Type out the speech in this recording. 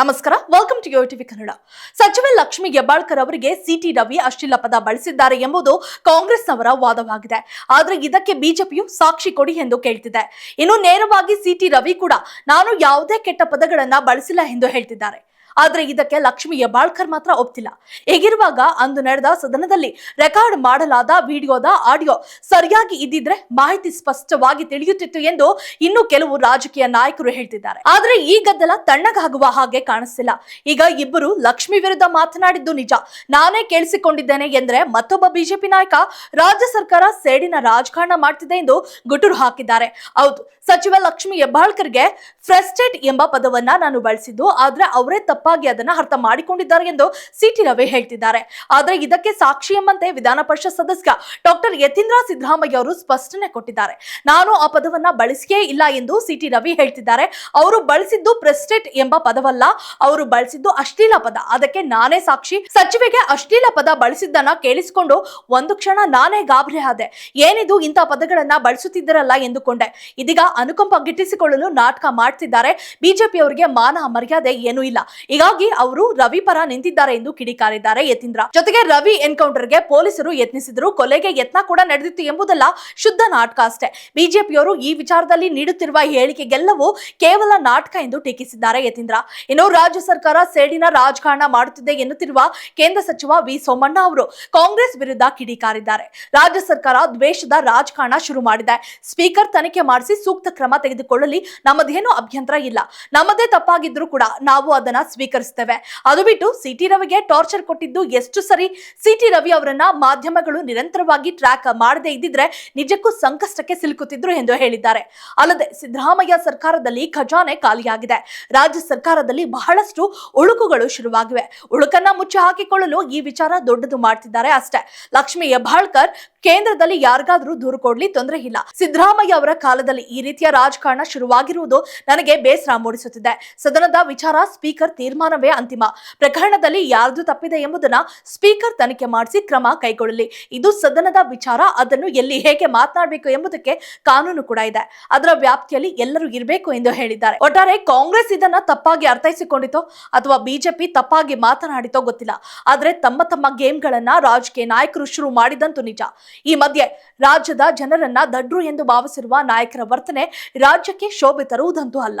ನಮಸ್ಕಾರ. Welcome to TV Kannada ಸಚಿವೆ ಲಕ್ಷ್ಮಿ ಹೆಬ್ಬಾಳ್ಕರ್ ಅವರಿಗೆ ಸಿಟಿ ರವಿ ಅಶ್ಲೀಲ ಪದ ಬಳಸಿದ್ದಾರೆ ಎಂಬುದು ಕಾಂಗ್ರೆಸ್ನವರ ವಾದವಾಗಿದೆ. ಆದ್ರೆ ಇದಕ್ಕೆ ಬಿಜೆಪಿಯು ಸಾಕ್ಷಿ ಕೊಡಿ ಎಂದು ಕೇಳ್ತಿದೆ. ಇನ್ನು ನೇರವಾಗಿ ಸಿಟಿ ರವಿ ಕೂಡ ನಾನು ಯಾವುದೇ ಕೆಟ್ಟ ಪದಗಳನ್ನ ಬಳಸಿಲ್ಲ ಎಂದು ಹೇಳ್ತಿದ್ದಾರೆ. ಆದ್ರೆ ಇದಕ್ಕೆ ಲಕ್ಷ್ಮಿ ಹೆಬ್ಬಾಳ್ಕರ್ ಮಾತ್ರ ಒಪ್ತಿಲ್ಲ. ಹೀಗಿರುವಾಗ ಅಂದು ನಡೆದ ಸದನದಲ್ಲಿ ರೆಕಾರ್ಡ್ ಮಾಡಲಾದ ವಿಡಿಯೋದ ಆಡಿಯೋ ಸರಿಯಾಗಿ ಇದ್ದಿದ್ರೆ ಮಾಹಿತಿ ಸ್ಪಷ್ಟವಾಗಿ ತಿಳಿಯುತ್ತಿತ್ತು ಎಂದು ಇನ್ನು ಕೆಲವು ರಾಜಕೀಯ ನಾಯಕರು ಹೇಳ್ತಿದ್ದಾರೆ. ಆದ್ರೆ ಈ ಗದ್ದಲ ತಣ್ಣಗಾಗುವ ಹಾಗೆ ಕಾಣಿಸ್ತಿಲ್ಲ. ಈಗ ಇಬ್ಬರು ಲಕ್ಷ್ಮಿ ವಿರುದ್ಧ ಮಾತನಾಡಿದ್ದು ನಿಜ. ನಾನೇ ಕೇಳಿಸಿಕೊಂಡಿದ್ದೇನೆ ಎಂದ್ರೆ ಮತ್ತೊಬ್ಬ ಬಿಜೆಪಿ ನಾಯಕ ರಾಜ್ಯ ಸರ್ಕಾರ ಸೇಡಿನ ರಾಜಕಾರಣ ಮಾಡ್ತಿದೆ ಎಂದು ಗುಟುರು ಹಾಕಿದ್ದಾರೆ. ಹೌದು, ಸಚಿವ ಲಕ್ಷ್ಮಿ ಹೆಬ್ಬಾಳ್ಕರ್ಗೆ ಫ್ರಸ್ಟೇಟ್ ಎಂಬ ಪದವನ್ನ ನಾನು ಬಳಸಿದ್ದು, ಆದ್ರೆ ಅವರೇ ತಪ್ಪಾಗಿ ಅದನ್ನ ಅರ್ಥ ಮಾಡಿಕೊಂಡಿದ್ದಾರೆ ಎಂದು ಸಿಟಿ ರವಿ ಹೇಳ್ತಿದ್ದಾರೆ. ಆದ್ರೆ ಇದಕ್ಕೆ ಸಾಕ್ಷಿ ಎಂಬಂತೆ ವಿಧಾನ ಪರಿಷತ್ ಸದಸ್ಯ ಡಾಕ್ಟರ್ ಯತೀಂದ್ರ ಸಿದ್ದರಾಮಯ್ಯ ಅವರು ಸ್ಪಷ್ಟನೆ ಕೊಟ್ಟಿದ್ದಾರೆ. ನಾನು ಆ ಪದವನ್ನ ಬಳಸಿಯೇ ಇಲ್ಲ ಎಂದು ಸಿಟಿ ರವಿ ಹೇಳ್ತಿದ್ದಾರೆ. ಅವರು ಬಳಸಿದ್ದು ಪ್ರೆಸ್ಟೇಟ್ ಎಂಬ ಪದವಲ್ಲ, ಅವರು ಬಳಸಿದ್ದು ಅಶ್ಲೀಲ ಪದ. ಅದಕ್ಕೆ ನಾನೇ ಸಾಕ್ಷಿ. ಸಚಿವೆಗೆ ಅಶ್ಲೀಲ ಪದ ಬಳಸಿದ್ದನ್ನ ಕೇಳಿಸಿಕೊಂಡು ಒಂದು ಕ್ಷಣ ನಾನೇ ಗಾಬರಿ ಆದೆ. ಏನಿದು ಇಂಥ ಪದಗಳನ್ನ ಬಳಸುತ್ತಿದ್ದರಲ್ಲ ಎಂದುಕೊಂಡೆ. ಇದೀಗ ಅನುಕಂಪ ಗಿಟ್ಟಿಸಿಕೊಳ್ಳಲು ನಾಟಕ ಮಾಡ್ತಿದ್ದಾರೆ. ಬಿಜೆಪಿ ಅವರಿಗೆ ಮಾನ ಮರ್ಯಾದೆ ಏನೂ ಇಲ್ಲ. ಹೀಗಾಗಿ ಅವರು ರವಿ ಪರ ನಿಂತಿದ್ದಾರೆ ಎಂದು ಕಿಡಿಕಾರಿದ್ದಾರೆ ಯತೀಂದ್ರ. ಜೊತೆಗೆ ರವಿ ಎನ್ಕೌಂಟರ್ಗೆ ಪೊಲೀಸರು ಯತ್ನಿಸಿದ್ರು. ಕೊಲೆಗೆ ಯತ್ನ ಕೂಡ ನಡೆದಿತ್ತು ಎಂಬುದಲ್ಲ ಶುದ್ಧ ನಾಟಕ ಅಷ್ಟೇ. ಬಿಜೆಪಿಯವರು ಈ ವಿಚಾರದಲ್ಲಿ ನೀಡುತ್ತಿರುವ ಹೇಳಿಕೆಗೆಲ್ಲವೂ ಕೇವಲ ನಾಟಕ ಎಂದು ಟೀಕಿಸಿದ್ದಾರೆ ಯತೀಂದ್ರ. ಇನ್ನು ರಾಜ್ಯ ಸರ್ಕಾರ ಸೇಡಿನ ರಾಜಕಾರಣ ಮಾಡುತ್ತಿದೆ ಎನ್ನುತ್ತಿರುವ ಕೇಂದ್ರ ಸಚಿವ ವಿ. ಸೋಮಣ್ಣ ಅವರು ಕಾಂಗ್ರೆಸ್ ವಿರುದ್ಧ ಕಿಡಿಕಾರಿದ್ದಾರೆ ರಾಜ್ಯ ಸರ್ಕಾರ ದ್ವೇಷದ ರಾಜಕಾರಣ ಶುರು ಮಾಡಿದೆ. ಸ್ಪೀಕರ್ ತನಿಖೆ ಮಾಡಿಸಿ ಸೂಕ್ತ ಕ್ರಮ ತೆಗೆದುಕೊಳ್ಳಲಿ. ನಮ್ಮದೇನು ಅಭ್ಯಂತರ ಇಲ್ಲ. ನಮ್ಮದೇ ತಪ್ಪಾಗಿದ್ರು ಕೂಡ ನಾವು ಅದನ್ನ ಸ್ವೀಕರಿಸ್ತೇವೆ ಅದು ಬಿಟ್ಟು ಸಿಟಿ ರವಿಗೆ ಟಾರ್ಚರ್ ಕೊಟ್ಟಿದ್ದು ಎಷ್ಟು ಸರಿ? ಸಿಟಿ ರವಿ ಅವರನ್ನ ಮಾಧ್ಯಮಗಳು ನಿರಂತರವಾಗಿ ಟ್ರ್ಯಾಕ್ ಮಾಡದೇ ಇದ್ದಿದ್ರೆ ನಿಜಕ್ಕೂ ಸಂಕಷ್ಟಕ್ಕೆ ಸಿಲುಕುತ್ತಿದ್ರು ಎಂದು ಹೇಳಿದ್ದಾರೆ. ಅಲ್ಲದೆ ಸಿದ್ದರಾಮಯ್ಯ ಸರ್ಕಾರದಲ್ಲಿ ಖಜಾನೆ ಖಾಲಿಯಾಗಿದೆ. ರಾಜ್ಯ ಸರ್ಕಾರದಲ್ಲಿ ಬಹಳಷ್ಟು ಉಳುಕುಗಳು ಶುರುವಾಗಿವೆ. ಉಳುಕನ್ನ ಮುಚ್ಚಿ ಹಾಕಿಕೊಳ್ಳಲು ಈ ವಿಚಾರ ದೊಡ್ಡದು ಮಾಡ್ತಿದ್ದಾರೆ ಅಷ್ಟೇ. ಲಕ್ಷ್ಮಿ ಹೆಬ್ಬಾಳ್ಕರ್, ಕೇಂದ್ರದಲ್ಲಿ ಯಾರಿಗಾದ್ರೂ ದೂರು ಕೊಡ್ಲಿ ತೊಂದರೆ ಇಲ್ಲ. ಸಿದ್ದರಾಮಯ್ಯ ಅವರ ಕಾಲದಲ್ಲಿ ಈ ರೀತಿಯ ರಾಜಕಾರಣ ಶುರುವಾಗಿರುವುದು ನನಗೆ ಬೇಸರ ಮೂಡಿಸುತ್ತಿದೆ. ಸದನದ ವಿಚಾರ ಸ್ಪೀಕರ್ ತೀರ್ಮಾನವೇ ಅಂತಿಮ. ಪ್ರಕರಣದಲ್ಲಿ ಯಾರ್ದು ತಪ್ಪಿದೆ ಎಂಬುದನ್ನ ಸ್ಪೀಕರ್ ತನಿಖೆ ಮಾಡಿಸಿ ಕ್ರಮ ಕೈಗೊಳ್ಳಲಿ ಇದು ಸದನದ ವಿಚಾರ, ಅದನ್ನು ಎಲ್ಲಿ ಹೇಗೆ ಮಾತನಾಡಬೇಕು ಎಂಬುದಕ್ಕೆ ಕಾನೂನು ಕೂಡ ಇದೆ. ಅದರ ವ್ಯಾಪ್ತಿಯಲ್ಲಿ ಎಲ್ಲರೂ ಇರಬೇಕು ಎಂದು ಹೇಳಿದ್ದಾರೆ. ಒಟ್ಟಾರೆ ಕಾಂಗ್ರೆಸ್ ಇದನ್ನ ತಪ್ಪಾಗಿ ಅರ್ಥೈಸಿಕೊಂಡಿತೋ ಅಥವಾ ಬಿಜೆಪಿ ತಪ್ಪಾಗಿ ಮಾತನಾಡಿತೋ ಗೊತ್ತಿಲ್ಲ. ಆದ್ರೆ ತಮ್ಮ ತಮ್ಮ ಗೇಮ್ಗಳನ್ನ ರಾಜಕೀಯ ನಾಯಕರು ಶುರು ಮಾಡಿದಂತೂ ನಿಜ. ಈ ಮಧ್ಯೆ ರಾಜ್ಯದ ಜನರನ್ನ ದಡ್ರು ಎಂದು ಭಾವಿಸಿರುವ ನಾಯಕರ ವರ್ತನೆ ರಾಜ್ಯಕ್ಕೆ ಶೋಭೆ ತರುವುದಂತೂ ಅಲ್ಲ.